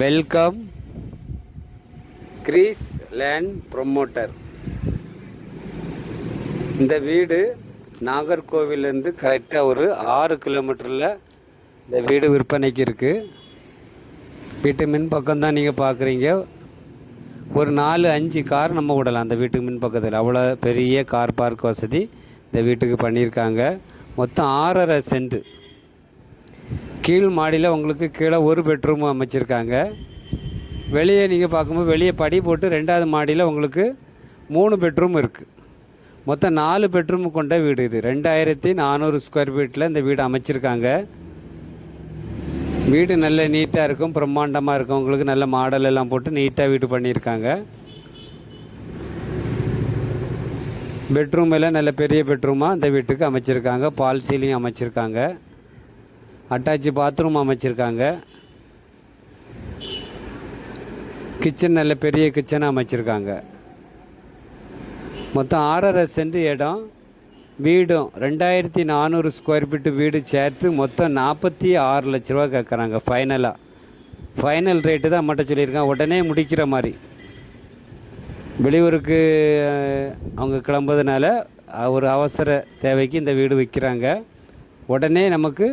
Welcome Greece land promoter இந்த வீடு நாகர்கோவிலேருந்து கரெக்டாக ஒரு ஆறு கிலோமீட்டரில் இந்த வீடு விற்பனைக்கு இருக்குது வீட்டு மின் பக்கம் தான் நீங்கள் பார்க்குறீங்க ஒரு நாலு அஞ்சு கார் நம்ம விடலாம் அந்த வீட்டுக்கு மின் பக்கத்தில் அவ்வளோ பெரிய கார் பார்க் வசதி இந்த வீட்டுக்கு பண்ணியிருக்காங்க. மொத்தம் ஆறரை சென்ட். கீழ் மாடியில் உங்களுக்கு கீழே ஒரு பெட்ரூம் அமைச்சிருக்காங்க. வெளியே நீங்கள் பார்க்கும்போது வெளியே படி போட்டு ரெண்டாவது மாடியில் உங்களுக்கு மூணு பெட்ரூம் இருக்குது மொத்தம் நாலு பெட்ரூம் கொண்ட வீடு இது. ரெண்டாயிரத்தி நானூறு ஸ்கொயர் ஃபீட்டில் இந்த வீடு அமைச்சிருக்காங்க. வீடு நல்ல நீட்டாக இருக்கும் பிரம்மாண்டமாக இருக்கும். உங்களுக்கு நல்ல மாடல் எல்லாம் போட்டு நீட்டாக வீடு பண்ணியிருக்காங்க. பெட்ரூம் எல்லாம் நல்ல பெரிய பெட்ரூமாக இந்த வீட்டுக்கு அமைச்சிருக்காங்க. பால் சீலிங் அமைச்சிருக்காங்க. அட்டாச்சு பாத்ரூம் அமைச்சிருக்காங்க. கிச்சன் நல்ல பெரிய கிச்சன் அமைச்சிருக்காங்க. மொத்தம் ஆறரை சென்ட் இடம். வீடும் ரெண்டாயிரத்தி நானூறு ஸ்கொயர் ஃபீட்டு வீடு சேர்த்து மொத்தம் நாற்பத்தி ஆறு லட்ச ரூபா கேட்குறாங்க ஃபைனலாக ஃபைனல் ரேட்டு தான் மட்டும் சொல்லியிருக்காங்க. உடனே முடிக்கிற மாதிரி. வெளியூருக்கு அவங்க கிளம்புறதுனால ஒரு அவசர தேவைக்கு இந்த வீடு விற்கிறாங்க உடனே நமக்கு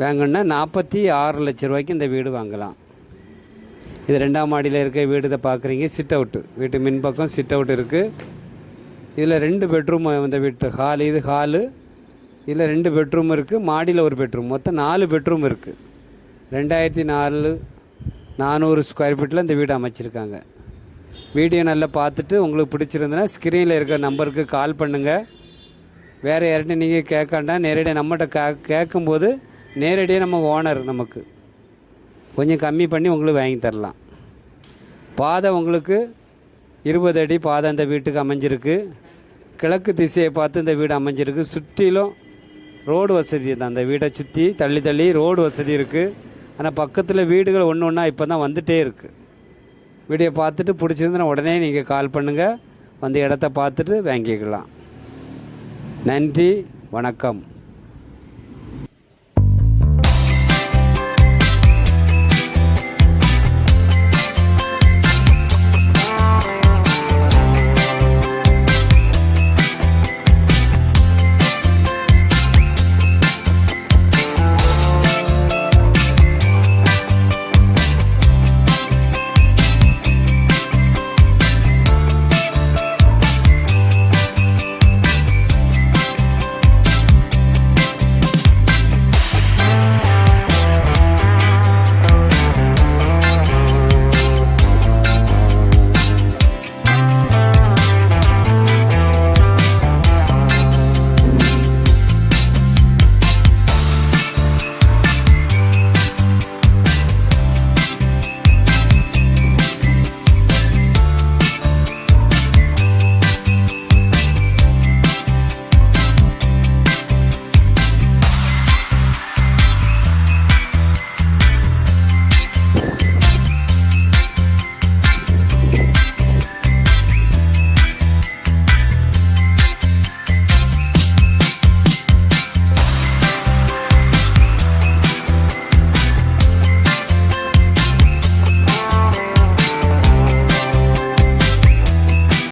வாங்கணுன்னா நாற்பத்தி ஆறு லட்ச ரூபாய்க்கு இந்த வீடு வாங்கலாம். இது ரெண்டாம் மாடியில் இருக்க வீடு இதை பார்க்குறீங்க. சிட் அவுட்டு வீட்டு மின்பக்கம் சிட் அவுட் இருக்குது இதில் ரெண்டு பெட்ரூம் இந்த வீட்டு ஹால் இது ஹாலு இதில் ரெண்டு பெட்ரூம் இருக்குது மாடியில் ஒரு பெட்ரூம் மொத்தம் நாலு பெட்ரூம் இருக்குது ரெண்டாயிரத்தி நாலு நானூறு ஸ்கொயர் ஃபீட்டில் இந்த வீடு அமைச்சிருக்காங்க. வீடியோ நல்லா பார்த்துட்டு உங்களுக்கு பிடிச்சிருந்ததுன்னா ஸ்க்ரீனில் இருக்க நம்பருக்கு கால் பண்ணுங்கள் வேறு யார்கிட்ட நீங்கள் கேட்காண்டா நேரடியாக நம்மகிட்ட கே கேட்கும்போது நேரடியாக நம்ம ஓனர் நமக்கு. கொஞ்சம் கம்மி பண்ணி உங்களுக்கு வாங்கி தரலாம். பாதை உங்களுக்கு இருபது அடி பாதை இந்த வீட்டுக்கு அமைஞ்சிருக்கு. கிழக்கு திசையை பார்த்து இந்த வீடு அமைஞ்சிருக்கு. சுற்றிலும் ரோடு வசதி தான். அந்த வீடை சுற்றி தள்ளி தள்ளி ரோடு வசதி இருக்குது ஆனால் பக்கத்தில் வீடுகள் ஒன்று ஒன்றா இப்போ தான் வந்துகிட்டே இருக்குது வீடியோ பார்த்துட்டு பிடிச்சிருந்தா உடனே நீங்கள் கால் பண்ணுங்கள் வந்து இடத்த பார்த்துட்டு வாங்கிக்கலாம். நன்றி வணக்கம்.